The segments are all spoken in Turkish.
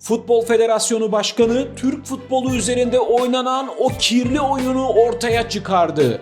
Futbol Federasyonu Başkanı Türk futbolu üzerinde oynanan o kirli oyunu ortaya çıkardı.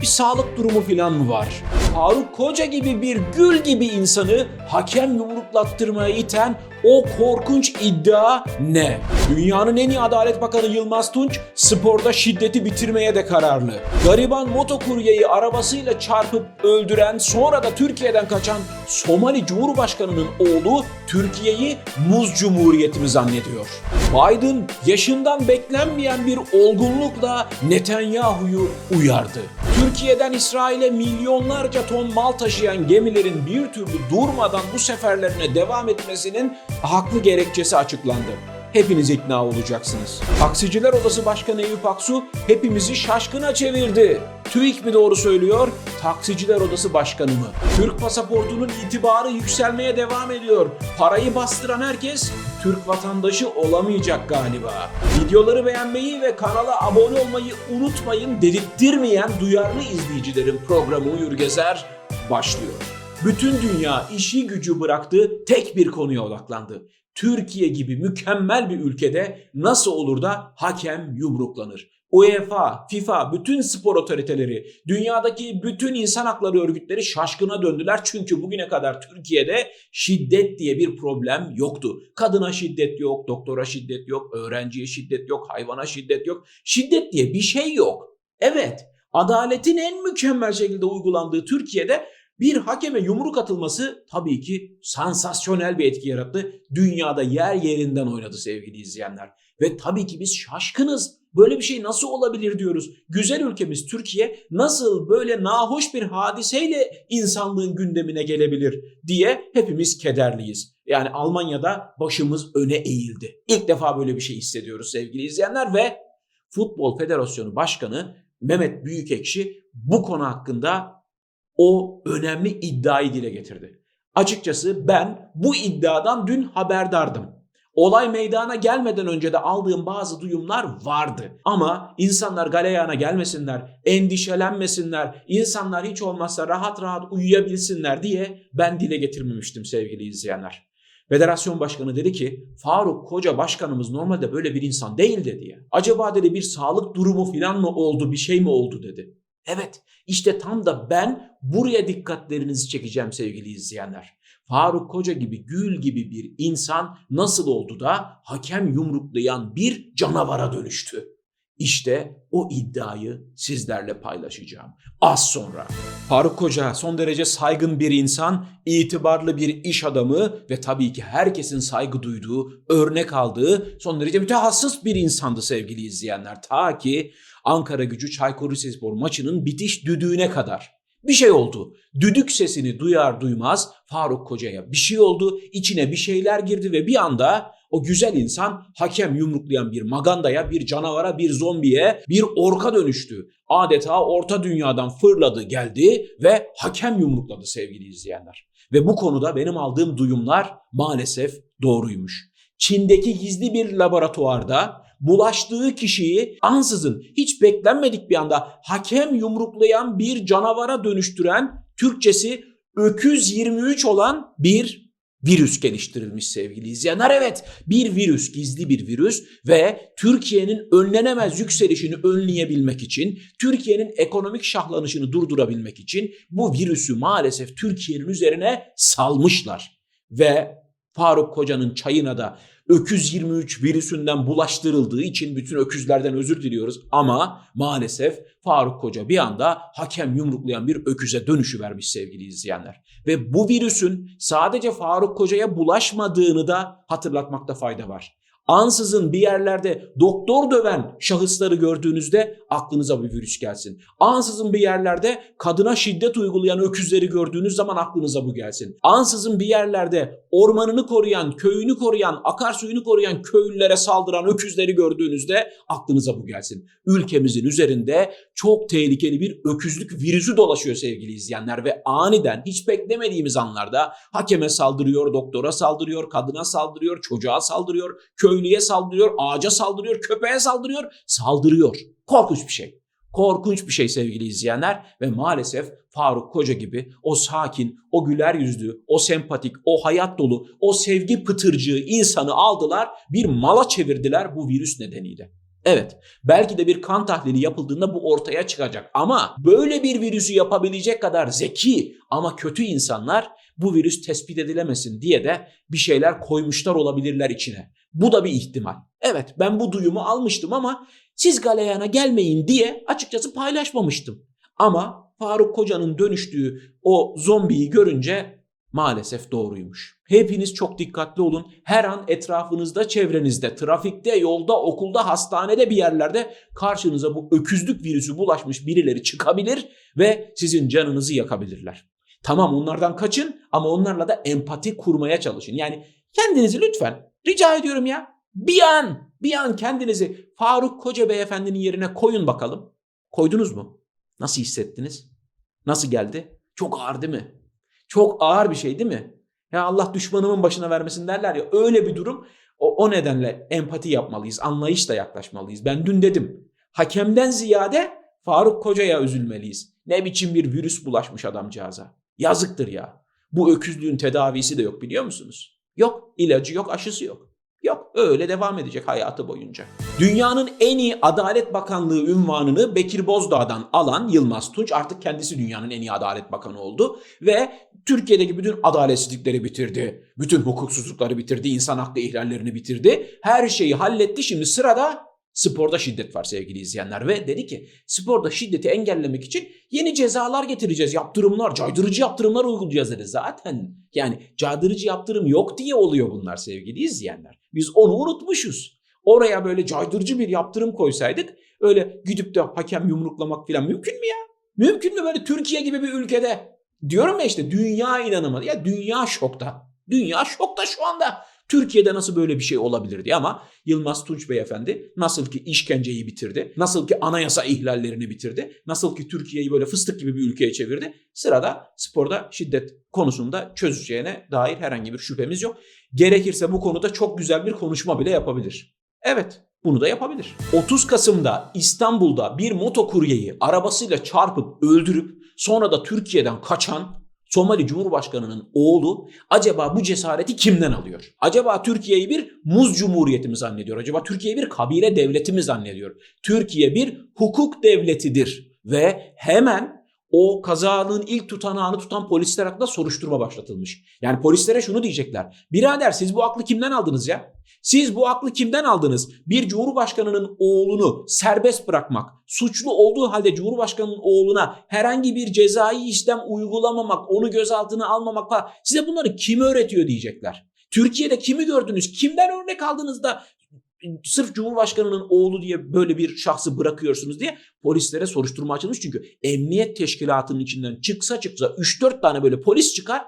Bir sağlık durumu falan mı var? Faruk Koca gibi bir gül gibi insanı hakem yumruklattırmaya iten o korkunç iddia ne? Dünyanın en iyi Adalet Bakanı Yılmaz Tunç sporda şiddeti bitirmeye de kararlı. Gariban motokuryeyi arabasıyla çarpıp öldüren sonra da Türkiye'den kaçan Somali Cumhurbaşkanı'nın oğlu Türkiye'yi muz cumhuriyeti mi zannediyor? Biden yaşından beklenmeyen bir olgunlukla Netanyahu'yu uyardı. Türkiye'den İsrail'e milyonlarca ton mal taşıyan gemilerin bir türlü durmadan bu seferlerine devam etmesinin haklı gerekçesi açıklandı. Hepiniz ikna olacaksınız. Taksiciler Odası Başkanı Eyüp Aksu hepimizi şaşkına çevirdi. TÜİK mi doğru söylüyor, Taksiciler Odası Başkanı mı? Türk pasaportunun itibarı yükselmeye devam ediyor. Parayı bastıran herkes Türk vatandaşı olamayacak galiba. Videoları beğenmeyi ve kanala abone olmayı unutmayın dedirttirmeyen duyarlı izleyicilerin programı Uyur Gezer başlıyor. Bütün dünya işi gücü bıraktı, tek bir konuya odaklandı. Türkiye gibi mükemmel bir ülkede nasıl olur da hakem yumruklanır? UEFA, FIFA, bütün spor otoriteleri, dünyadaki bütün insan hakları örgütleri şaşkına döndüler. Çünkü bugüne kadar Türkiye'de şiddet diye bir problem yoktu. Kadına şiddet yok, doktora şiddet yok, öğrenciye şiddet yok, hayvana şiddet yok. Şiddet diye bir şey yok. Evet, adaletin en mükemmel şekilde uygulandığı Türkiye'de bir hakeme yumruk atılması tabii ki sansasyonel bir etki yarattı. Dünyada yer yerinden oynadı sevgili izleyenler. Ve tabii ki biz şaşkınız. Böyle bir şey nasıl olabilir diyoruz. Güzel ülkemiz Türkiye nasıl böyle nahoş bir hadiseyle insanlığın gündemine gelebilir diye hepimiz kederliyiz. Yani Almanya'da başımız öne eğildi. İlk defa böyle bir şey hissediyoruz sevgili izleyenler ve Futbol Federasyonu Başkanı Mehmet Büyükekşi bu konu hakkında o önemli iddiayı dile getirdi. Açıkçası ben bu iddiadan dün haberdardım. Olay meydana gelmeden önce de aldığım bazı duyumlar vardı. Ama insanlar galeyana gelmesinler, endişelenmesinler, insanlar hiç olmazsa rahat rahat uyuyabilsinler diye ben dile getirmemiştim sevgili izleyenler. Federasyon başkanı dedi ki Faruk Koca başkanımız normalde böyle bir insan değil dedi ya. Acaba dedi bir sağlık durumu falan mı oldu bir şey mi oldu dedi. Evet işte tam da ben buraya dikkatlerinizi çekeceğim sevgili izleyenler. Faruk Koca gibi gül gibi bir insan nasıl oldu da hakem yumruklayan bir canavara dönüştü? İşte o iddiayı sizlerle paylaşacağım. Az sonra. Faruk Koca son derece saygın bir insan, itibarlı bir iş adamı ve tabii ki herkesin saygı duyduğu, örnek aldığı son derece mütehassıs bir insandı sevgili izleyenler. Ta ki Ankara gücü Çaykur Rizespor maçının bitiş düdüğüne kadar. Bir şey oldu. Düdük sesini duyar duymaz Faruk Koca'ya bir şey oldu. içine bir şeyler girdi ve bir anda o güzel insan hakem yumruklayan bir magandaya, bir canavara, bir zombiye, bir orka dönüştü. Adeta orta dünyadan fırladı geldi ve hakem yumrukladı sevgili izleyenler. Ve bu konuda benim aldığım duyumlar maalesef doğruymuş. Çin'deki gizli bir laboratuvarda bulaştığı kişiyi ansızın hiç beklenmedik bir anda hakem yumruklayan bir canavara dönüştüren Türkçesi öküz 23 olan bir virüs geliştirilmiş sevgili izleyenler. Evet bir virüs, gizli bir virüs ve Türkiye'nin önlenemez yükselişini önleyebilmek için, Türkiye'nin ekonomik şahlanışını durdurabilmek için bu virüsü maalesef Türkiye'nin üzerine salmışlar. Ve Faruk Koca'nın çayına da öküz 23 virüsünden bulaştırıldığı için bütün öküzlerden özür diliyoruz ama maalesef Faruk Koca bir anda hakem yumruklayan bir öküze dönüşü vermiş sevgili izleyenler. Ve bu virüsün sadece Faruk Koca'ya bulaşmadığını da hatırlatmakta fayda var. Ansızın bir yerlerde doktor döven şahısları gördüğünüzde aklınıza bir virüs gelsin. Ansızın bir yerlerde kadına şiddet uygulayan öküzleri gördüğünüz zaman aklınıza bu gelsin. Ansızın bir yerlerde ormanını koruyan, köyünü koruyan, akarsuyunu koruyan köylülere saldıran öküzleri gördüğünüzde aklınıza bu gelsin. Ülkemizin üzerinde çok tehlikeli bir öküzlük virüsü dolaşıyor sevgili izleyenler ve aniden hiç beklemediğimiz anlarda hakeme saldırıyor, doktora saldırıyor, kadına saldırıyor, çocuğa saldırıyor, köy köylüye saldırıyor, ağaca saldırıyor, köpeğe saldırıyor, saldırıyor. Korkunç bir şey. Korkunç bir şey sevgili izleyenler ve maalesef Faruk Koca gibi o sakin, o güler yüzlü, o sempatik, o hayat dolu, o sevgi pıtırcığı insanı aldılar bir mala çevirdiler bu virüs nedeniyle. Evet, belki de bir kan tahlili yapıldığında bu ortaya çıkacak ama böyle bir virüsü yapabilecek kadar zeki ama kötü insanlar bu virüs tespit edilemesin diye de bir şeyler koymuşlar olabilirler içine. Bu da bir ihtimal. Evet, ben bu duyumu almıştım ama siz galeyana gelmeyin diye açıkçası paylaşmamıştım. Ama Faruk Koca'nın dönüştüğü o zombiyi görünce maalesef doğruymuş. Hepiniz çok dikkatli olun. Her an etrafınızda, çevrenizde, trafikte, yolda, okulda, hastanede bir yerlerde karşınıza bu öküzlük virüsü bulaşmış birileri çıkabilir ve sizin canınızı yakabilirler. Tamam onlardan kaçın ama onlarla da empati kurmaya çalışın. Yani kendinizi lütfen rica ediyorum ya bir an, bir an kendinizi Faruk Koca beyefendinin yerine koyun bakalım. Koydunuz mu? Nasıl hissettiniz? Nasıl geldi? Çok ağır değil mi? Çok ağır bir şey değil mi? Ya Allah düşmanımın başına vermesin derler ya öyle bir durum. O, o nedenle empati yapmalıyız, anlayışla yaklaşmalıyız. Ben dün dedim. Hakemden ziyade Faruk Koca'ya üzülmeliyiz. Ne biçim bir virüs bulaşmış adamcağıza. Yazıktır ya. Bu öküzlüğün tedavisi de yok biliyor musunuz? Yok, ilacı yok, aşısı yok. Yok, öyle devam edecek hayatı boyunca. Dünyanın en iyi Adalet Bakanlığı ünvanını Bekir Bozdağ'dan alan Yılmaz Tunç artık kendisi dünyanın en iyi Adalet Bakanı oldu ve Türkiye'deki bütün adaletsizlikleri bitirdi. Bütün hukuksuzlukları bitirdi, insan hakkı ihlallerini bitirdi. Her şeyi halletti. Şimdi sırada sporda şiddet var sevgili izleyenler ve dedi ki sporda şiddeti engellemek için yeni cezalar getireceğiz. Yaptırımlar, caydırıcı yaptırımlar uygulayacağız dedi. Zaten yani caydırıcı yaptırım yok diye oluyor bunlar sevgili izleyenler. Biz onu unutmuşuz. Oraya böyle caydırıcı bir yaptırım koysaydık öyle gidip de hakem yumruklamak falan mümkün mü ya? Mümkün mü böyle Türkiye gibi bir ülkede? Diyorum ya işte dünya inanamadı. Ya dünya şokta. Dünya şokta şu anda. Türkiye'de nasıl böyle bir şey olabilir diye ama Yılmaz Tunç Beyefendi nasıl ki işkenceyi bitirdi, nasıl ki anayasa ihlallerini bitirdi, nasıl ki Türkiye'yi böyle fıstık gibi bir ülkeye çevirdi. Sırada sporda şiddet konusunda çözeceğine dair herhangi bir şüphemiz yok. Gerekirse bu konuda çok güzel bir konuşma bile yapabilir. Evet, bunu da yapabilir. 30 Kasım'da İstanbul'da bir motokuryeyi arabasıyla çarpıp öldürüp sonra da Türkiye'den kaçan Somali Cumhurbaşkanı'nın oğlu acaba bu cesareti kimden alıyor? Acaba Türkiye'yi bir muz cumhuriyeti mi zannediyor? Acaba Türkiye'yi bir kabile devleti mi zannediyor? Türkiye bir hukuk devletidir ve hemen o kazanın ilk tutanağını tutan polisler hakkında soruşturma başlatılmış. Yani polislere şunu diyecekler. Birader siz bu aklı kimden aldınız ya? Siz bu aklı kimden aldınız? Bir cumhurbaşkanının oğlunu serbest bırakmak, suçlu olduğu halde cumhurbaşkanının oğluna herhangi bir cezai işlem uygulamamak, onu gözaltına almamak falan. Size bunları kim öğretiyor diyecekler. Türkiye'de kimi gördünüz? Kimden örnek aldınız da sırf Cumhurbaşkanının oğlu diye böyle bir şahsı bırakıyorsunuz diye polislere soruşturma açılmış. Çünkü emniyet teşkilatının içinden çıksa çıksa 3-4 tane böyle polis çıkar.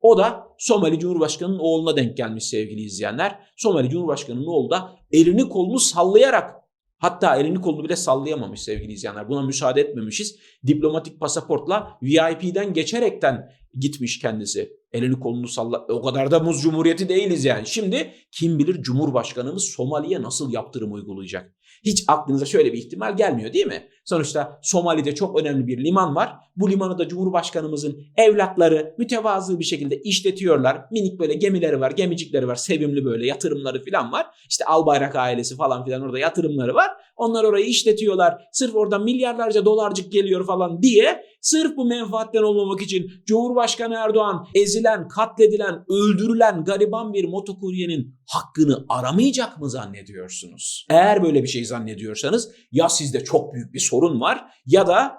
O da Somali Cumhurbaşkanı'nın oğluna denk gelmiş sevgili izleyenler. Somali Cumhurbaşkanı'nın oğlu da elini kolunu sallayarak hatta elini kolunu bile sallayamamış sevgili izleyenler. Buna müsaade etmemişiz. Diplomatik pasaportla VIP'den geçerekten gitmiş kendisi. Elini kolunu salla. O kadar da muz cumhuriyeti değiliz yani. Şimdi kim bilir Cumhurbaşkanımız Somali'ye nasıl yaptırım uygulayacak? Hiç aklınıza şöyle bir ihtimal gelmiyor değil mi? Sonuçta Somali'de çok önemli bir liman var. Bu limanı da Cumhurbaşkanımızın evlatları mütevazı bir şekilde işletiyorlar. Minik böyle gemileri var, gemicikleri var, sevimli böyle yatırımları falan var. İşte Albayrak ailesi falan filan orada yatırımları var. Onlar orayı işletiyorlar. Sırf oradan milyarlarca dolarcık geliyor falan diye sırf bu menfaatten olmamak için Cumhurbaşkanı Erdoğan ezilen, katledilen, öldürülen gariban bir motokuryenin hakkını aramayacak mı zannediyorsunuz? Eğer böyle bir şey zannediyorsanız ya sizde çok büyük bir sorun var ya da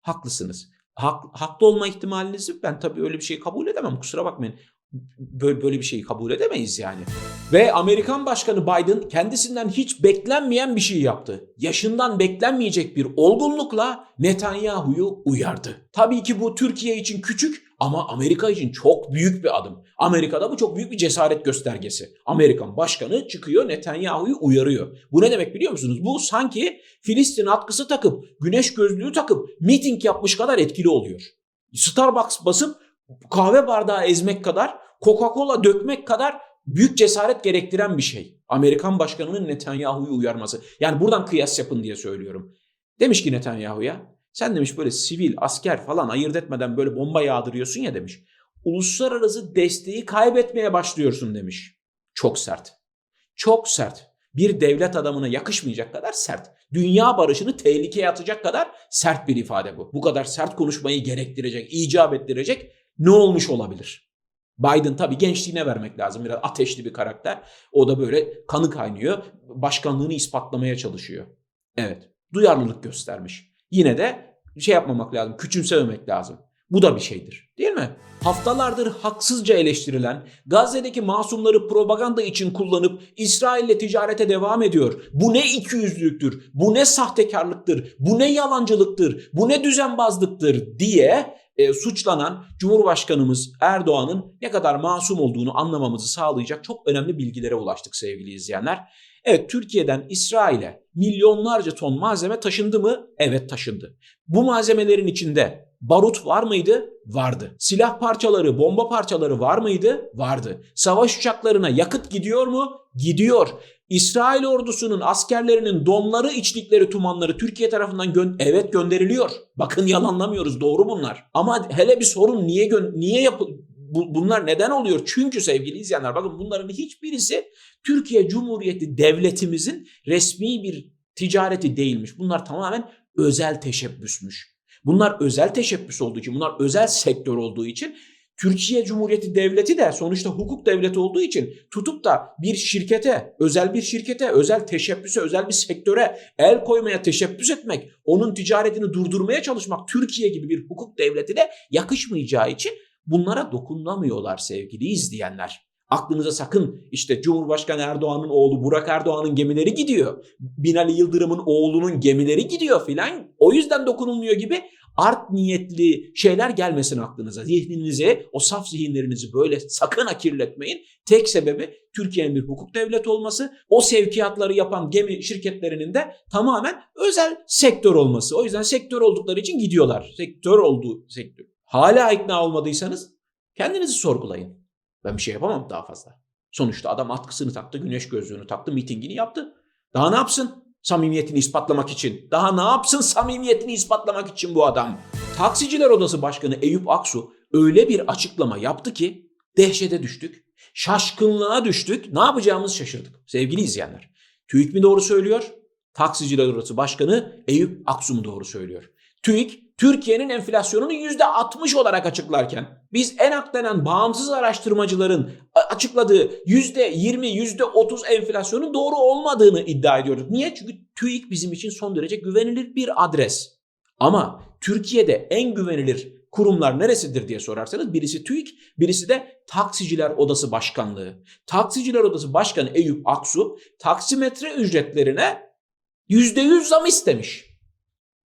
haklısınız. Hak, haklı olma ihtimalinizi ben tabii öyle bir şey kabul edemem kusura bakmayın. Böyle, böyle bir şeyi kabul edemeyiz yani. Ve Amerikan Başkanı Biden kendisinden hiç beklenmeyen bir şey yaptı. Yaşından beklenmeyecek bir olgunlukla Netanyahu'yu uyardı. Tabii ki bu Türkiye için küçük ama Amerika için çok büyük bir adım. Amerika'da bu çok büyük bir cesaret göstergesi. Amerikan başkanı çıkıyor Netanyahu'yu uyarıyor. Bu ne demek biliyor musunuz? Bu sanki Filistin atkısı takıp, güneş gözlüğü takıp miting yapmış kadar etkili oluyor. Starbucks basıp kahve bardağı ezmek kadar, Coca-Cola dökmek kadar büyük cesaret gerektiren bir şey. Amerikan başkanının Netanyahu'yu uyarması. Yani buradan kıyas yapın diye söylüyorum. Demiş ki Netanyahu'ya sen demiş böyle sivil, asker falan ayırt etmeden böyle bomba yağdırıyorsun ya demiş. Uluslararası desteği kaybetmeye başlıyorsun demiş. Çok sert. Çok sert. Bir devlet adamına yakışmayacak kadar sert. Dünya barışını tehlikeye atacak kadar sert bir ifade bu. Bu kadar sert konuşmayı gerektirecek, icap ettirecek ne olmuş olabilir? Biden tabii gençliğine vermek lazım. Biraz ateşli bir karakter. O da böyle kanı kaynıyor. Başkanlığını ispatlamaya çalışıyor. Evet. Duyarlılık göstermiş. Yine de şey yapmamak lazım. Küçümsememek lazım. Bu da bir şeydir. Değil mi? Haftalardır haksızca eleştirilen, Gazze'deki masumları propaganda için kullanıp İsrail'le ticarete devam ediyor. Bu ne ikiyüzlülüktür, bu ne sahtekarlıktır, bu ne yalancılıktır, bu ne düzenbazlıktır diye e, suçlanan Cumhurbaşkanımız Erdoğan'ın ne kadar masum olduğunu anlamamızı sağlayacak çok önemli bilgilere ulaştık sevgili izleyenler. Evet Türkiye'den İsrail'e milyonlarca ton malzeme taşındı mı? Evet taşındı. Bu malzemelerin içinde barut var mıydı? Vardı. Silah parçaları, bomba parçaları var mıydı? Vardı. Savaş uçaklarına yakıt gidiyor mu? Gidiyor. İsrail ordusunun askerlerinin donları, içlikleri, tumanları Türkiye tarafından gö- evet gönderiliyor. Bakın yalanlamıyoruz doğru bunlar. Ama hele bir sorun niye niye yapı bu, bunlar neden oluyor? Çünkü sevgili izleyenler bakın bunların hiçbirisi Türkiye Cumhuriyeti devletimizin resmi bir ticareti değilmiş. Bunlar tamamen özel teşebbüsmüş. Bunlar özel teşebbüs olduğu için, bunlar özel sektör olduğu için Türkiye Cumhuriyeti Devleti de sonuçta hukuk devleti olduğu için tutup da bir şirkete, özel bir şirkete, özel teşebbüse, özel bir sektöre el koymaya teşebbüs etmek, onun ticaretini durdurmaya çalışmak Türkiye gibi bir hukuk devletine yakışmayacağı için bunlara dokunamıyorlar sevgili izleyenler. Aklınıza sakın işte Cumhurbaşkanı Erdoğan'ın oğlu Burak Erdoğan'ın gemileri gidiyor. Binali Yıldırım'ın oğlunun gemileri gidiyor filan. O yüzden dokunulmuyor gibi art niyetli şeyler gelmesin aklınıza. Zihninizi, o saf zihinlerinizi böyle sakın ha kirletmeyin. Tek sebebi Türkiye'nin bir hukuk devleti olması, o sevkiyatları yapan gemi şirketlerinin de tamamen özel sektör olması. O yüzden sektör oldukları için gidiyorlar. Sektör olduğu sektör. Hala ikna olmadıysanız kendinizi sorgulayın. Ben bir şey yapamam daha fazla. Sonuçta adam atkısını taktı, güneş gözlüğünü taktı, mitingini yaptı. Daha ne yapsın? Samimiyetini ispatlamak için. Daha ne yapsın samimiyetini ispatlamak için bu adam? Taksiciler Odası Başkanı Eyüp Aksu öyle bir açıklama yaptı ki dehşete düştük. Şaşkınlığa düştük. Ne yapacağımızı şaşırdık. Sevgili izleyenler. TÜİK mi doğru söylüyor? Taksiciler Odası Başkanı Eyüp Aksu mu doğru söylüyor? TÜİK Türkiye'nin enflasyonunu %60 olarak açıklarken biz ENAK denen bağımsız araştırmacıların açıkladığı %20, %30 enflasyonun doğru olmadığını iddia ediyorduk. Niye? Çünkü TÜİK bizim için son derece güvenilir bir adres. Ama Türkiye'de en güvenilir kurumlar neresidir diye sorarsanız birisi TÜİK, birisi de Taksiciler Odası Başkanlığı. Taksiciler Odası Başkanı Eyüp Aksu taksimetre ücretlerine %100 zam istemiş.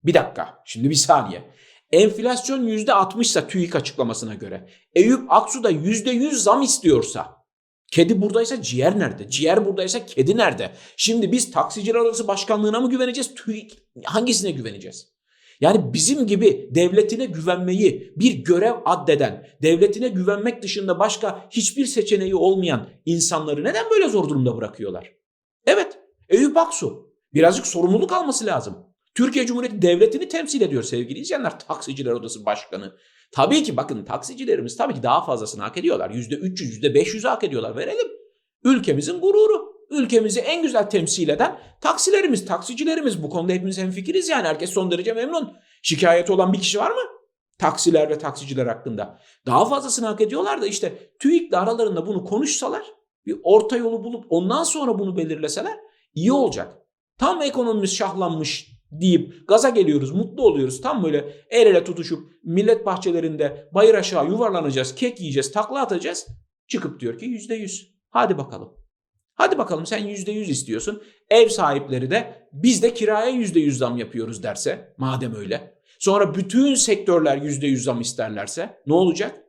Bir dakika. Şimdi bir saniye. Enflasyon %60 ise TÜİK açıklamasına göre. Eyüp Aksu da %100 zam istiyorsa. Kedi buradaysa ciğer nerede? Ciğer buradaysa kedi nerede? Şimdi biz taksiciler odası başkanlığına mı güveneceğiz? TÜİK hangisine güveneceğiz? Yani bizim gibi devletine güvenmeyi bir görev addeden, devletine güvenmek dışında başka hiçbir seçeneği olmayan insanları neden böyle zor durumda bırakıyorlar? Evet, Eyüp Aksu. Birazcık sorumluluk alması lazım. Türkiye Cumhuriyeti Devleti'ni temsil ediyor sevgili izleyenler. Taksiciler Odası Başkanı. Tabii ki bakın taksicilerimiz tabii ki daha fazlasını hak ediyorlar. %300, %500 hak ediyorlar. Verelim. Ülkemizin gururu. Ülkemizi en güzel temsil eden taksilerimiz, taksicilerimiz. Bu konuda hepimiz hemfikiriz yani. Herkes son derece memnun. Şikayeti olan bir kişi var mı? Taksiler ve taksiciler hakkında. Daha fazlasını hak ediyorlar da işte TÜİK'le aralarında bunu konuşsalar, bir orta yolu bulup ondan sonra bunu belirleseler iyi olacak. Tam ekonomimiz şahlanmış deyip gaza geliyoruz, mutlu oluyoruz. Tam böyle el ele tutuşup millet bahçelerinde bayır aşağı yuvarlanacağız, kek yiyeceğiz, takla atacağız. Çıkıp diyor ki yüzde yüz. Hadi bakalım. Hadi bakalım sen yüzde yüz istiyorsun. Ev sahipleri de biz de kiraya yüzde yüz zam yapıyoruz derse madem öyle. Sonra bütün sektörler yüzde yüz zam isterlerse ne olacak?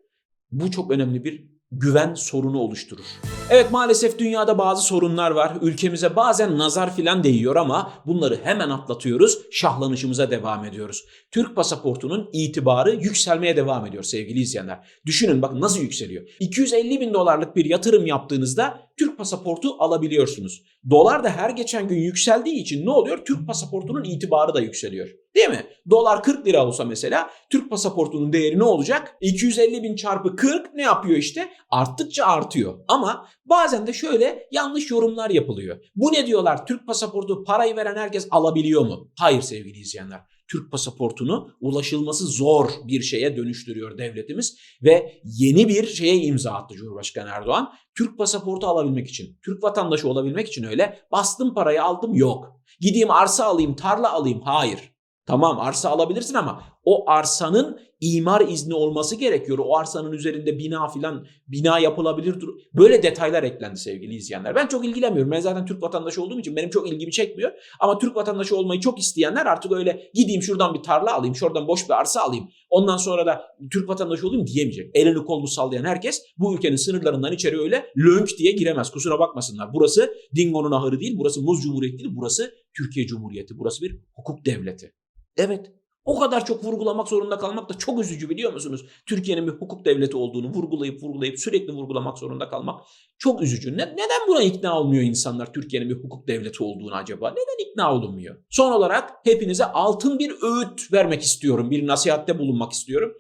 Bu çok önemli bir güven sorunu oluşturur. Evet maalesef dünyada bazı sorunlar var. Ülkemize bazen nazar filan değiyor ama bunları hemen atlatıyoruz. Şahlanışımıza devam ediyoruz. Türk pasaportunun itibarı yükselmeye devam ediyor sevgili izleyenler. Düşünün bakın nasıl yükseliyor. 250 bin dolarlık bir yatırım yaptığınızda Türk pasaportu alabiliyorsunuz. Dolar da her geçen gün yükseldiği için ne oluyor? Türk pasaportunun itibarı da yükseliyor. Değil mi? Dolar 40 lira olsa mesela Türk pasaportunun değeri ne olacak? 250 bin çarpı 40 ne yapıyor işte? Arttıkça artıyor. Ama bazen de şöyle yanlış yorumlar yapılıyor. Bu ne diyorlar? Türk pasaportu parayı veren herkes alabiliyor mu? Hayır sevgili izleyenler. Türk pasaportunu ulaşılması zor bir şeye dönüştürüyor devletimiz ve yeni bir şeye imza attı Cumhurbaşkanı Erdoğan. Türk pasaportu alabilmek için, Türk vatandaşı olabilmek için öyle bastım parayı aldım yok. Gideyim arsa alayım, tarla alayım hayır. Tamam arsa alabilirsin ama o arsanın imar izni olması gerekiyor. O arsanın üzerinde bina filan bina yapılabilir. Böyle detaylar eklendi sevgili izleyenler. Ben çok ilgilenmiyorum. Ben zaten Türk vatandaşı olduğum için benim çok ilgimi çekmiyor. Ama Türk vatandaşı olmayı çok isteyenler artık öyle gideyim şuradan bir tarla alayım, şuradan boş bir arsa alayım. Ondan sonra da Türk vatandaşı olayım diyemeyecek. Elini kolunu sallayan herkes bu ülkenin sınırlarından içeri öyle lönk diye giremez. Kusura bakmasınlar. Burası Dingo'nun ahırı değil, burası Muz Cumhuriyeti değil, burası Türkiye Cumhuriyeti. Burası bir hukuk devleti. Evet. O kadar çok vurgulamak zorunda kalmak da çok üzücü biliyor musunuz? Türkiye'nin bir hukuk devleti olduğunu vurgulayıp vurgulayıp sürekli vurgulamak zorunda kalmak çok üzücü. Ne- neden buna ikna olmuyor insanlar Türkiye'nin bir hukuk devleti olduğunu acaba? Neden ikna olunmuyor? Son olarak hepinize altın bir öğüt vermek istiyorum. Bir nasihatte bulunmak istiyorum.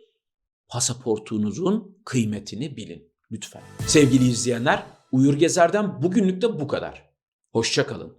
Pasaportunuzun kıymetini bilin lütfen. Sevgili izleyenler, Uyur Gezer'den bugünlük de bu kadar. Hoşçakalın.